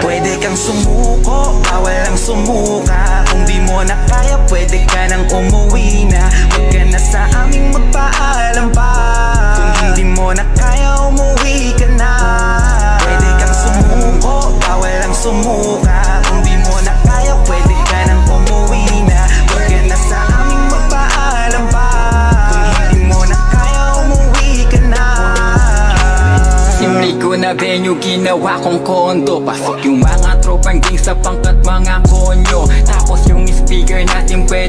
Pwede kang sumuko, bawal ang sumuka. Kung di mo na kaya, pwede di mo na kaya pwede ka nang umuwi na. Huwag na sa aming pa. Kung hindi mo na kaya umuwi ka na. Simple ko na venue, ginawa kong kondo. Pasok yung mga tropang gang sa pangkat mga konyo. Tapos yung speaker natin pwede